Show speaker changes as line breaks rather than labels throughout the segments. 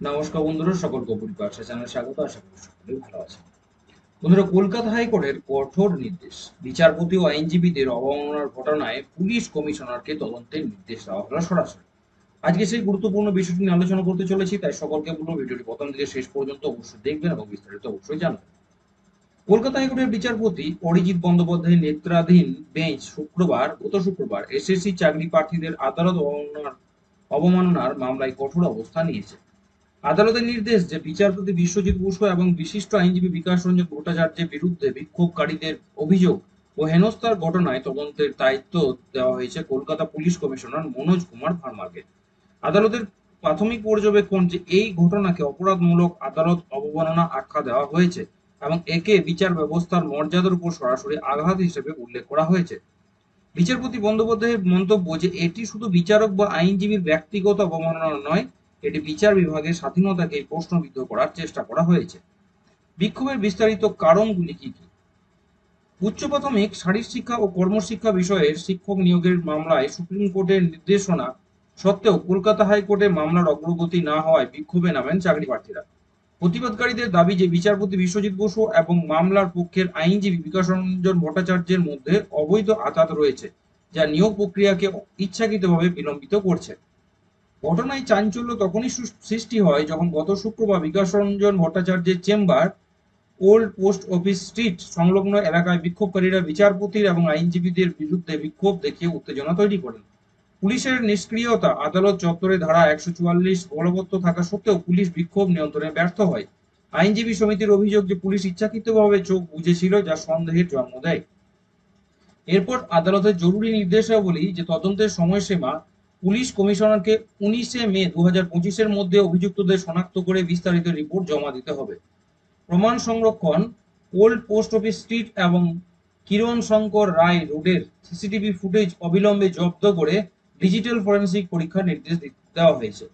নমস্কার বন্ধুরা, সকলকে পরিবার চ্যানেলে স্বাগত, আশা করি সকলেই ভালো আছেন। বন্ধুরা, কলকাতা হাইকোর্টের কঠোর নির্দেশ। বিচারপতি ও আইনজীবীদের অবমাননার ঘটনায় পুলিশ কমিশনারকে তদন্তের নির্দেশ দেওয়া হলো সরাসরি। আজকে সেই গুরুত্বপূর্ণ বিষয়টি নিয়ে আলোচনা করতে চলেছি, তাই সকলকে বলব ভিডিওটি প্রথম থেকে শেষ পর্যন্ত অবশ্যই দেখবেন এবং বিস্তারিত অবশ্যই জানবেন। কলকাতা হাইকোর্টের বিচারপতি অরিজিৎ বন্দ্যোপাধ্যায় নেতৃত্বাধীন বেঞ্চ শুক্রবার, গত শুক্রবার এসএসসি চাকরি প্রার্থীদের আদালত অবমাননার মামলায় কঠোর অবস্থান নিয়েছে। আদালতের নির্দেশ যে বিচারপতি বিশ্বজিৎ বসু এবং বিশিষ্ট আইনজীবী বিকাশ রঞ্জন ভট্টাচার্যের বিরুদ্ধে বিক্ষোভকারীদের অভিযোগ ও হেনস্থার ঘটনায় তদন্তের দায়িত্ব দেওয়া হয়েছে কলকাতা পুলিশ কমিশনার মনোজ কুমার ভার্মাকে। আদালতের প্রাথমিক পর্যবেক্ষণ যে এই ঘটনাকে অপরাধমূলক আদালত অবমাননা আখ্যা দেওয়া হয়েছে এবং একে বিচার ব্যবস্থার মর্যাদার উপর সরাসরি আঘাত হিসেবে উল্লেখ করা হয়েছে। বিচারপতি বন্দ্যোপাধ্যায়ের মন্তব্য যে এটি শুধু বিচারক বা আইনজীবীর ব্যক্তিগত অবমাননা নয় এটি বিচার বিভাগের স্বাধীনতাকে প্রশ্নবিদ্ধ করার চেষ্টা করা হয়েছে। বিক্ষোভের বিস্তারিত কারণগুলি কি কি? উচ্চ প্রাথমিক শারীর শিক্ষা ও কর্মশিক্ষা বিষয়ের শিক্ষক নিয়োগের মামলায় সুপ্রিম কোর্টের নির্দেশনা সত্ত্বেও কলকাতা হাইকোর্টে মামলার অগ্রগতি না হওয়ায় বিক্ষোভে নামেন চাকরি প্রার্থীরা। প্রতিবাদকারীদের দাবি যে বিচারপতি বিশ্বজিৎ বসু এবং মামলার পক্ষের আইনজীবী বিকাশ রঞ্জন ভট্টাচার্যের মধ্যে অবৈধ আঘাত রয়েছে, যা নিয়োগ প্রক্রিয়াকে ইচ্ছাকৃতভাবে বিলম্বিত করছে। ঘটনায় চাঞ্চল্য তখনই সৃষ্টি হয় যখন গত শুক্রবার বিকাশ রঞ্জন ভট্টাচার্যের chamber, old post office street সংলগ্ন এলাকায় বিক্ষোভকারীরা বিচারপতির এবং আইনজীবীদের বিরুদ্ধে বিক্ষোভ দেখিয়ে উত্তেজনা তৈরি করেন। পুলিশের নিষ্ক্রিয়তা আদালত চত্বরে ধারা একশো চুয়াল্লিশ বলবৎ থাকা সত্ত্বেও পুলিশ বিক্ষোভ নিয়ন্ত্রণে ব্যর্থ হয়। আইনজীবী সমিতির অভিযোগ যে পুলিশ ইচ্ছাকৃতভাবে চোখ বুঝেছিল যা সন্দেহের জন্ম দেয়। এরপর আদালতের জরুরি নির্দেশাবলী যে তদন্তের সময়সীমা পুলিশ কমিশনারকে উনিশে মে দু হাজার পঁচিশের মধ্যে অভিযুক্তদের শনাক্ত করে বিস্তারিত রিপোর্ট জমা দিতে হবে। প্রমাণ সংরক্ষণ, ওল্ড পোস্ট অফিস স্ট্রিট এবং কিরণ শঙ্কর রায় রোডের সিসিটিভি ফুটেজ অবিলম্বে জব্দ করে ডিজিটাল ফরেন্সিক পরীক্ষার নির্দেশ দেওয়া হয়েছে।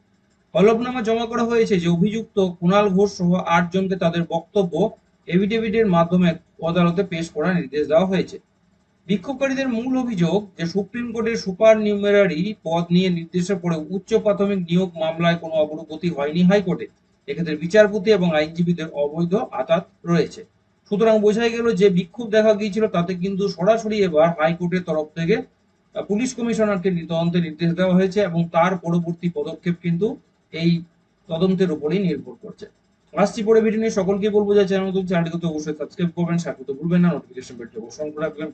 হলফনামা জমা করা হয়েছে যে অভিযুক্ত কুণাল ঘোষ সহ আটজনকে তাদের বক্তব্য, এভিডেভিটের মাধ্যমে আদালতে পেশ করার নির্দেশ দেওয়া হয়েছে। বিক্ষোভকারীদের মূল অভিযোগ যে সুপ্রিম কোর্টের সুপার নিউমেরারি পদ নিয়ে নির্দেশের পরে উচ্চ প্রাথমিক নিয়োগ মামলায় কোনো অগ্রগতি হয়নি হাইকোর্টে। এক্ষেত্রে বিচারপতি এবং আইনজীবীদের অবৈধ আঘাত রয়েছে। সুতরাং বোঝাই গেল যে বিক্ষোভ দেখা গিয়েছিল, তাতে কিন্তু সরাসরি এবার হাইকোর্টের তরফ থেকে পুলিশ কমিশনারকে তদন্তের নির্দেশ দেওয়া হয়েছে এবং তার পরবর্তী পদক্ষেপ কিন্তু এই তদন্তের উপরেই নির্ভর করছে। আসছি পরে ভিডিও নিয়ে, সকলকে বলব যে চ্যানেল নতুন চ্যানেলটি তো অবশ্যই সাবস্ক্রাইব করবেন, সাথে তো ভুলবেন না নোটিফিকেশন বেলটি অবশ্যই রাখবেন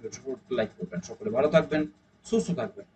লাইক করবেন, সকলে ভালো থাকবেন, সুস্থ থাকবেন।